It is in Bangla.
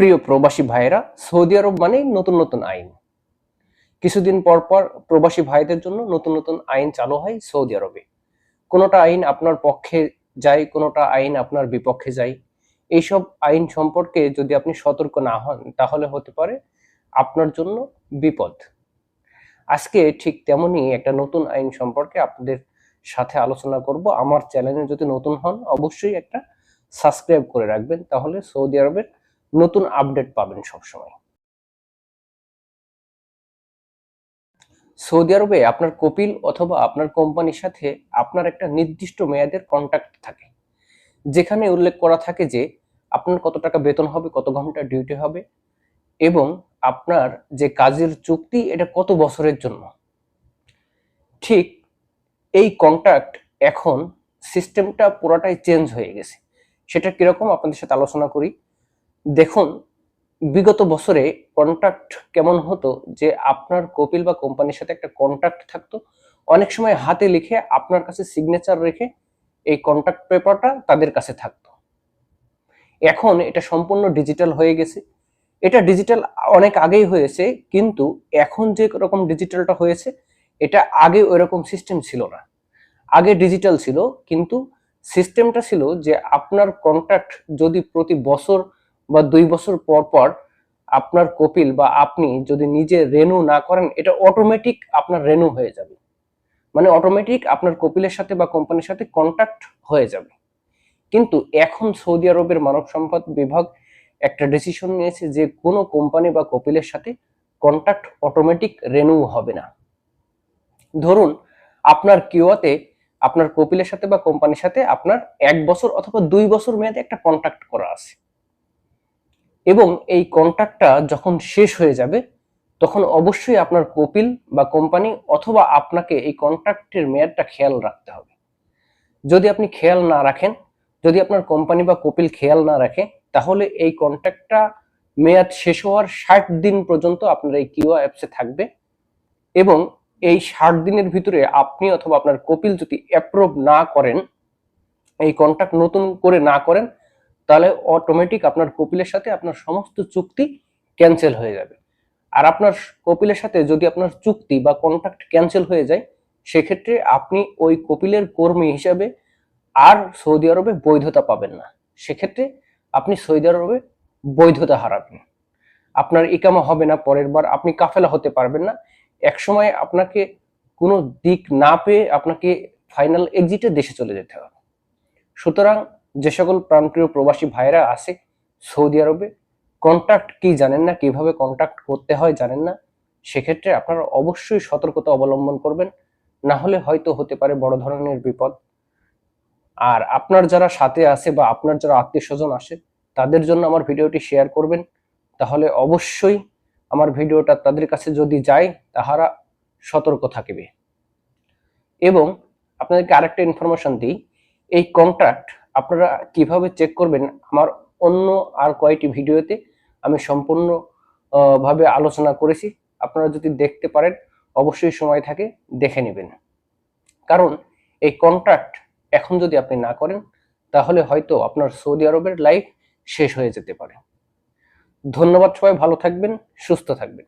প্রিয় প্রবাসী ভাইয়েরা, সৌদি আরব মানেই নতুন নতুন আইন। কিছুদিন পর পর প্রবাসী ভাইদের জন্য নতুন নতুন আইন চালু হয় সৌদি আরবে। কোনোটা আইন আপনার পক্ষে যায়, কোনোটা আইন আপনার বিপক্ষে যায়। এইসব আইন সম্পর্কে যদি আপনি সতর্ক না হন, তাহলে হতে পারে আপনার জন্য বিপদ। আজকে ঠিক তেমনই একটা নতুন আইন সম্পর্কে আপনাদের সাথে আলোচনা করব। আমার চ্যানেলে যদি নতুন হন, অবশ্যই একটা সাবস্ক্রাইব করে রাখবেন, তাহলে সৌদি আরবের নতুন আপডেট পাবেন সবসময়। সৌদি আরবে আপনার কপিল অথবা আপনার কোম্পানির সাথে আপনার একটা নির্দিষ্ট মেয়াদের কন্ট্যাক্ট থাকে। যেখানে উল্লেখ করা থাকে যে, আপনার কত টাকা বেতন হবে, কত ঘণ্টা ডিউটি হবে এবং আপনার যে কাজের চুক্তি, এটা কত বছরের জন্য। ঠিক এই কন্ট্রাক্ট এখন সিস্টেমটা পুরোটাই চেঞ্জ হয়ে গেছে। সেটা কীরকম? আপনাদের সাথে আলোচনা করি। দেখুন, বিগত বছরে কন্ট্রাক্ট কেমন হতো যে আপনার কপিল বা কোম্পানির সাথে একটা কন্ট্রাক্ট থাকতো। অনেক সময় হাতে লিখে আপনার কাছে সিগনেচার রেখে এই কন্ট্রাক্ট পেপারটা তাদের কাছে থাকতো। এখন এটা সম্পূর্ণ ডিজিটাল হয়ে গেছে। এটা ডিজিটাল অনেক আগেই হয়েছে, কিন্তু এখন যে রকম ডিজিটালটা হয়েছে, এটা আগে ওই রকম সিস্টেম ছিল না। আগে ডিজিটাল ছিল, কিন্তু সিস্টেমটা ছিল যে আপনার কন্ট্রাক্ট যদি প্রতি বছর বা দুই বছর পর পর আপনার কপিল বা আপনি যদি নিজে রেনু না করেন, এটা অটোমেটিক আপনার রেনু হয়ে যাবে। মানে অটোমেটিক আপনার কপিলের সাথে বা কোম্পানির সাথে কন্ট্যাক্ট হয়ে যাবে। কিন্তু এখন সৌদি আরবের মানব সম্পদ বিভাগ একটা ডিসিশন নিয়েছে যে কোনো কোম্পানি বা কপিলের সাথে কন্ট্যাক্ট অটোমেটিক রেনু হবে না। ধরুন, আপনার কিওয়াতে আপনার কপিলের সাথে বা কোম্পানির সাথে আপনার এক বছর অথবা দুই বছর মেয়াদে একটা কন্ট্যাক্ট করা আছে। এবং এই কন্ট্রাক্টটা যখন শেষ হয়ে যাবে, তখন অবশ্যই আপনার কপিল বা কোম্পানি অথবা আপনাকে এই কন্ট্রাক্টের মেয়াদটা খেয়াল রাখতে হবে। যদি আপনি খেয়াল না রাখেন, যদি আপনার কোম্পানি বা কপিল খেয়াল না রাখে, তাহলে এই কন্ট্রাক্টটা মেয়াদ শেষ হওয়ার ষাট দিন পর্যন্ত আপনার এই কিও অ্যাপসে থাকবে এবং এই ষাট দিনের ভিতরে আপনি অথবা আপনার কপিল যদি অ্যাপ্রুভ না করেন, এই কন্ট্রাক্ট নতুন করে না করেন তাহলে অটোমেটিক আপনার কপিলের সাথে আপনার সমস্ত চুক্তি ক্যান্সেল হয়ে যাবে। আর আপনার কপিলের সাথে যদি আপনার চুক্তি বা কন্ট্রাক্ট ক্যান্সেল হয়ে যায়, সেক্ষেত্রে আপনি ওই কপিলের কর্মী হিসাবে আর সৌদি আরবে বৈধতা পাবেন না। সেক্ষেত্রে আপনি সৌদি আরবে বৈধতা হারাবেন। আপনার ইকামা হবে না, পরের বার আপনি কাফেলা হতে পারবেন না। একসময় আপনাকে কোনো দিক না পেয়ে আপনাকে ফাইনাল এক্সিটে দেশে চলে যেতে হবে। সুতরাং যে সকল প্রান্তীয় প্রবাসী ভাইরা আছে সৌদি আরবে কন্ট্যাক্ট কি জানেন না, কীভাবে কন্ট্যাক্ট করতে হয় জানেন না, সেক্ষেত্রে আপনারা অবশ্যই সতর্কতা অবলম্বন করবেন। না হলে হয়তো হতে পারে বড় ধরনের বিপদ। আর আপনার যারা সাথে আছে বা আপনার যারা আত্মীয় স্বজন আসে তাদের জন্য আমার ভিডিওটি শেয়ার করবেন। তাহলে অবশ্যই আমার ভিডিওটা তাদের কাছে যদি যায়, তাহারা সতর্ক থাকবে। এবং আপনাদেরকে আরেকটা ইনফরমেশন দিই, এই কন্ট্রাক্ট আপনারা কীভাবে চেক করবেন? আমার অন্য আর কয়েকটি ভিডিওতে আমি সম্পূর্ণ ভাবে আলোচনা করেছি। আপনারা যদি দেখতে পারেন, অবশ্যই সময় থাকে, দেখে নেবেন। কারণ এই কন্ট্রাক্ট এখন যদি আপনি না করেন, তাহলে হয়তো আপনার সৌদি আরবের লাইফ শেষ হয়ে যেতে পারে। ধন্যবাদ সবাই, ভালো থাকবেন, সুস্থ থাকবেন।